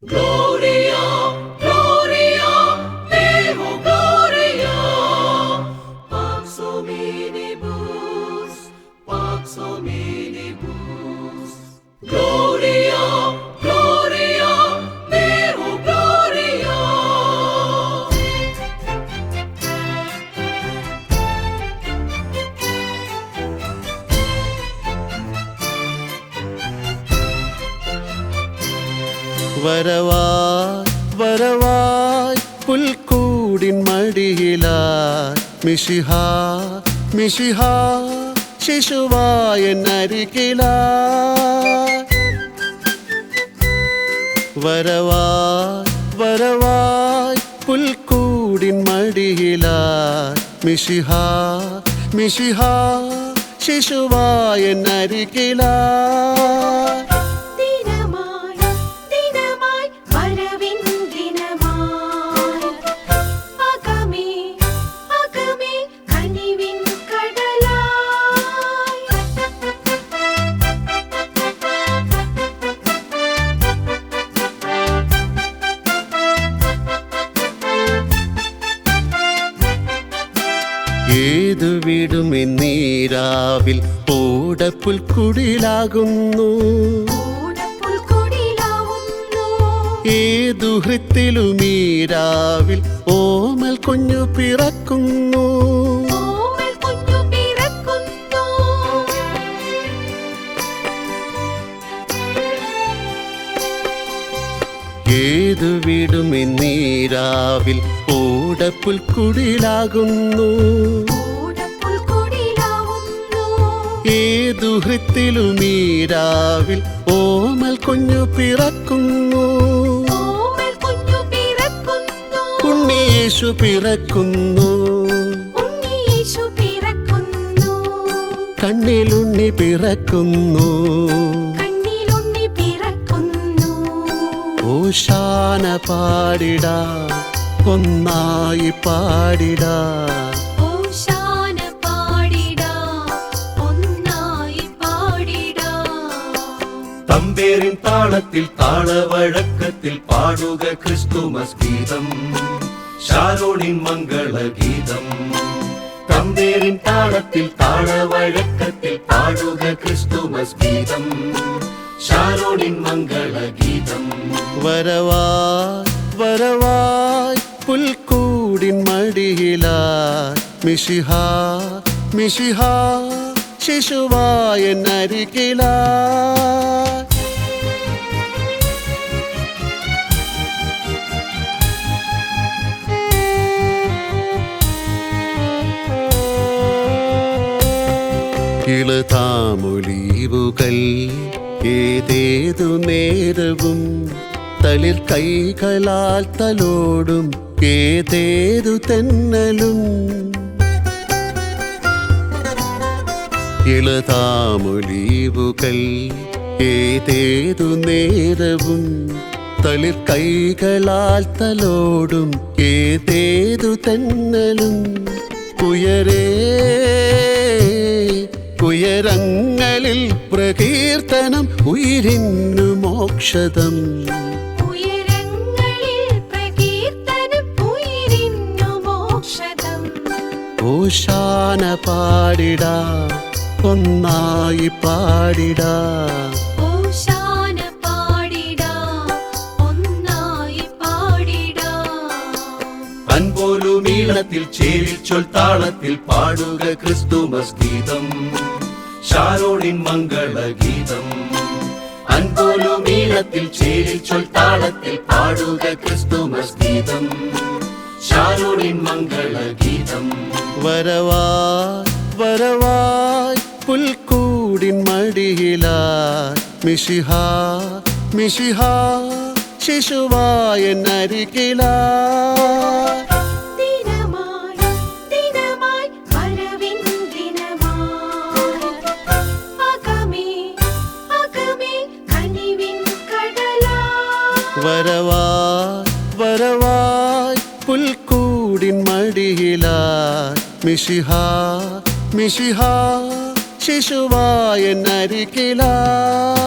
Gloria, gloria, Deo gloria, Pax hominibus, Pax hominibus, വരവായ് വരവായ് പുൽക്കൂടിൻ മടിയിലായ്. മിഷിഹ മിഷിഹ ശിശുവായ നരികിലായി വരവായ് വരവായ് പുൽക്കൂടിൻ മടിയിലായ്. മിഷിഹ മിഷിഹ ശിശുവായ നരികിലായി ഏതു വീടും എന്നീരാവിൽ ഓടപ്പുൽക്കുടിലാകുന്നു ഏതു ഹൃത്തിലുമീരാവിൽ ഓമൽ കുഞ്ഞു പിറക്കുന്നു. ഓമൽ കുഞ്ഞു പിറക്കുന്നു. ഏതു വീടും എന്നീരാവിൽ ഓടപ്പുൽക്കുടിലാകുന്നു ഏതു ഹൃത്തിലും ഈരാവിൽ ഓമൽ കുഞ്ഞു പിറക്കുന്നു. ഉണ്ണിയേശു പിറക്കുന്നു. കണ്ണിലുണ്ണി പിറക്കുന്നു. ഓശാന പാടിടാ ഒന്നായി പാടിടാ. തമ്പേരിൻ താളത്തിൽ താളവഴക്കത്തിൽ പാടുക ക്രിസ്തുമസ് ഗീതം ഷാരോണിൻ മംഗളഗീതം തമ്പേരിൻ താളത്തിൽ താളവഴക്കത്തിൽ പാടുക ക്രിസ്തുമസ് ഗീതം ഷാരോണിൻ മംഗളഗീതം വരവായ് വരവായ് പുൽക്കൂടിൻ മടിയിലായി മിഷിഹ മിഷിഹ ശിശുവായ നരികിലായി താമൊലീവുകൾ ഏതേതു നേരവും തളിർ കൈകളാൽ തലോടും ഏതേതു തെന്നലും. ഇളതാമൊലീവുകൾ ഏതേതു നേരവും തളിർ കൈകളാൽ തലോടും ഏതേതു തെന്നലും. ഉയരേ ഉയരങ്ങളിൽ പ്രകീർത്തനം ഉയരിന്നു മോക്ഷതം. ഉയരങ്ങളിൽ പ്രകീർത്തനം ഉയരിന്നു മോക്ഷതം. ഓശാന പാടിടാ ഒന്നായി പാടിടാ. അൻപോലും ചേരിൽ ചൊൽ താളത്തിൽ പാടുക ക്രിസ്തുമസ് ഗീതം. ഷാരോണിൻ മംഗള മംഗളഗീതം അൻപോലും ഈണത്തിൽ ചൊൽ താളത്തിൽ പാടുക ക്രിസ്തുമസ് ഗീതം. ഷാരോണിൻ മംഗള ഗീതം. വരവായ് വരവായ് പുൽക്കൂടിൻ മടിയിലായി. മിഷിഹ മിഷിഹ ശിശുവായ നരികിലായി വരവായ് പുൽക്കൂടിൻ മടിയിലായി. മിഷിഹ മിഷിഹ ശിശുവായ നരികിലായി